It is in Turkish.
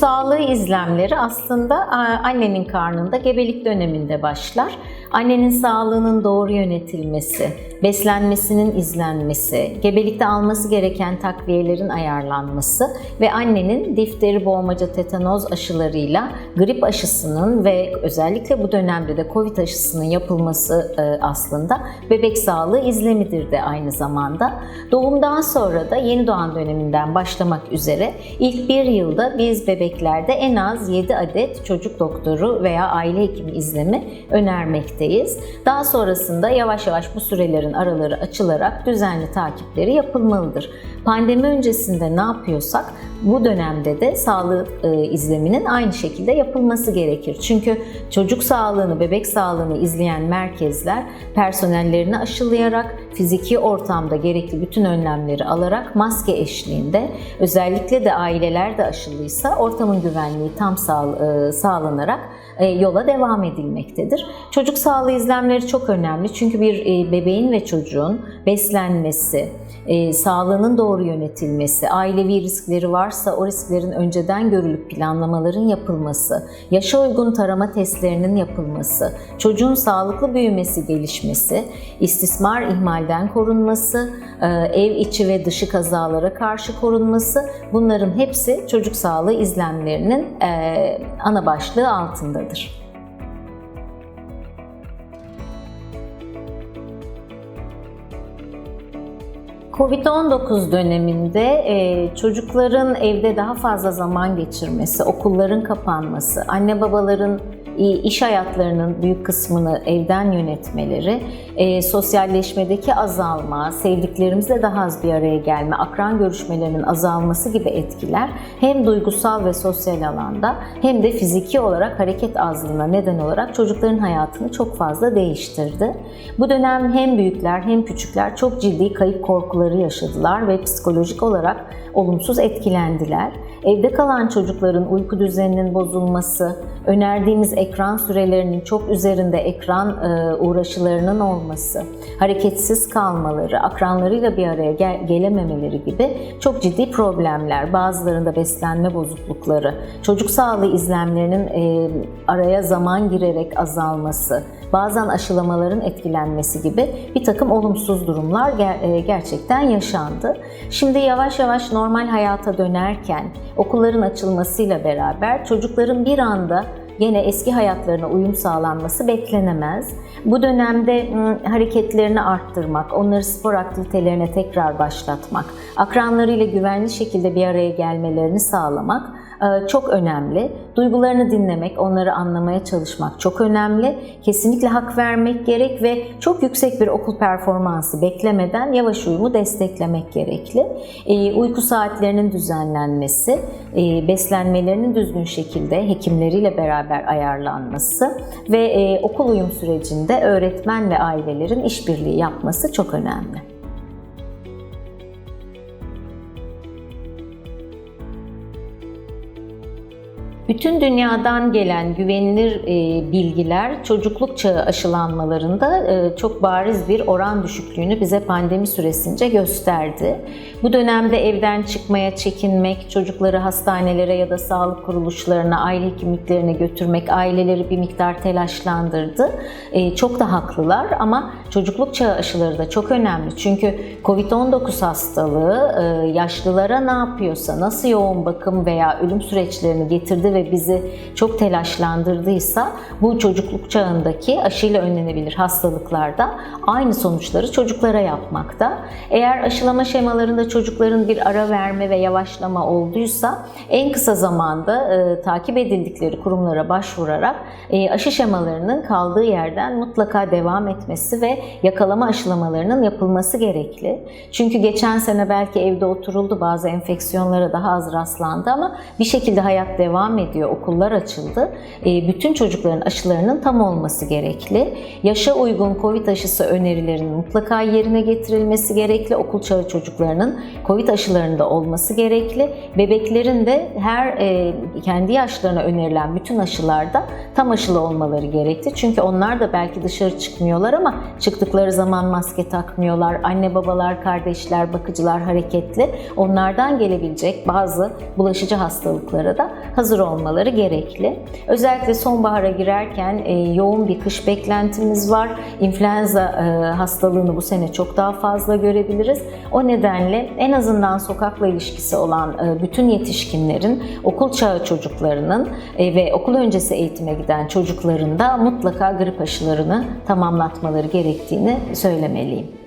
sağlığı izlemleri aslında annenin karnında gebelik döneminde başlar. Annenin sağlığının doğru yönetilmesi, beslenmesinin izlenmesi, gebelikte alması gereken takviyelerin ayarlanması ve annenin difteri, boğmaca, tetanoz aşılarıyla grip aşısının ve özellikle bu dönemde de COVID aşısının yapılması e, aslında bebek sağlığı izlemidir de aynı zamanda. Doğumdan sonra da yeni doğan döneminden başlamak üzere ilk bir yılda biz bebeklerde en az 7 adet çocuk doktoru veya aile hekimi izlemi önermekteyiz. Daha sonrasında yavaş yavaş bu sürelerin araları açılarak düzenli takipleri yapılmalıdır. Pandemi öncesinde ne yapıyorsak bu dönemde de sağlık e, izleminin aynı şekilde yapılması gerekir. Çünkü çocuk sağlığını, bebek sağlığını izleyen merkezler personellerini aşılayarak, fiziki ortamda gerekli bütün önlemleri alarak maske eşliğinde özellikle de aileler de aşılıysa ortamın güvenliği tam sağ, e, sağlanarak e, yola devam edilmektedir. Çocuk sağlığı izlemleri çok önemli çünkü bir e, bebeğin ve çocuğun beslenmesi, e, sağlığının doğru yönetilmesi, ailevi riskleri varsa o risklerin önceden görülüp planlamaların yapılması, yaşa uygun tarama testlerinin yapılması, çocuğun sağlıklı büyümesi, gelişmesi, istismar ihmalden korunması, e, ev içi ve dışı kazalara karşı korunması bunların hepsi çocuk sağlığı izlemlerinin ana başlığı altındadır. Covid-19 döneminde e, çocukların evde daha fazla zaman geçirmesi, okulların kapanması, anne babaların iş hayatlarının büyük kısmını evden yönetmeleri, e, sosyalleşmedeki azalma, sevdiklerimizle daha az bir araya gelme, akran görüşmelerinin azalması gibi etkiler hem duygusal ve sosyal alanda hem de fiziki olarak hareket azlığına neden olarak çocukların hayatını çok fazla değiştirdi. Bu dönem hem büyükler hem küçükler çok ciddi kayıp korkuları yaşadılar ve psikolojik olarak olumsuz etkilendiler. Evde kalan çocukların uyku düzeninin bozulması, önerdiğimiz ekran sürelerinin çok üzerinde ekran e, uğraşılarının olması, hareketsiz kalmaları, akranlarıyla bir araya gel- gelememeleri gibi çok ciddi problemler, bazılarında beslenme bozuklukları, çocuk sağlığı izlemlerinin e, araya zaman girerek azalması, bazen aşılamaların etkilenmesi gibi bir takım olumsuz durumlar e, gerçekten yaşandı. Şimdi yavaş yavaş normal hayata dönerken okulların açılmasıyla beraber çocukların bir anda yine eski hayatlarına uyum sağlanması beklenemez. Bu dönemde hareketlerini arttırmak, onları spor aktivitelerine tekrar başlatmak, akranlarıyla güvenli şekilde bir araya gelmelerini sağlamak çok önemli. Duygularını dinlemek, onları anlamaya çalışmak çok önemli. Kesinlikle hak vermek gerek ve çok yüksek bir okul performansı beklemeden yavaş uyumu desteklemek gerekli. Uyku saatlerinin düzenlenmesi, beslenmelerinin düzgün şekilde hekimleriyle beraber ayarlanması ve okul uyum sürecinde öğretmen ve ailelerin işbirliği yapması çok önemli. Bütün dünyadan gelen güvenilir bilgiler çocukluk çağı aşılanmalarında çok bariz bir oran düşüklüğünü bize pandemi süresince gösterdi. Bu dönemde evden çıkmaya çekinmek, çocukları hastanelere ya da sağlık kuruluşlarına, aile hekimliklerine götürmek aileleri bir miktar telaşlandırdı. Çok da haklılar ama çocukluk çağı aşıları da çok önemli. Çünkü COVID-19 hastalığı yaşlılara ne yapıyorsa, nasıl yoğun bakım veya ölüm süreçlerini getirdi ve bizi çok telaşlandırdıysa bu çocukluk çağındaki aşıyla önlenebilir hastalıklarda aynı sonuçları çocuklara yapmakta. Eğer aşılama şemalarında çocukların bir ara verme ve yavaşlama olduysa en kısa zamanda e, takip edildikleri kurumlara başvurarak e, aşı şemalarının kaldığı yerden mutlaka devam etmesi ve yakalama aşılamalarının yapılması gerekli. Çünkü geçen sene belki evde oturuldu bazı enfeksiyonlara daha az rastlandı ama bir şekilde hayat devam ediyor ediyor. Okullar açıldı. E, bütün çocukların aşılarının tam olması gerekli. Yaşa uygun COVID aşısı önerilerinin mutlaka yerine getirilmesi gerekli. Okul çağı çocuklarının COVID aşılarında olması gerekli. Bebeklerin de her e, kendi yaşlarına önerilen bütün aşılarda tam aşılı olmaları gerekli. Çünkü onlar da belki dışarı çıkmıyorlar ama çıktıkları zaman maske takmıyorlar. Anne babalar, kardeşler, bakıcılar hareketli. Onlardan gelebilecek bazı bulaşıcı hastalıklara da hazır olmaları gerekli. Özellikle sonbahara girerken e, yoğun bir kış beklentimiz var. İnfluenza e, hastalığını bu sene çok daha fazla görebiliriz. O nedenle en azından sokakla ilişkisi olan e, bütün yetişkinlerin, okul çağı çocuklarının ve okul öncesi eğitime giden çocukların da mutlaka grip aşılarını tamamlatmaları gerektiğini söylemeliyim.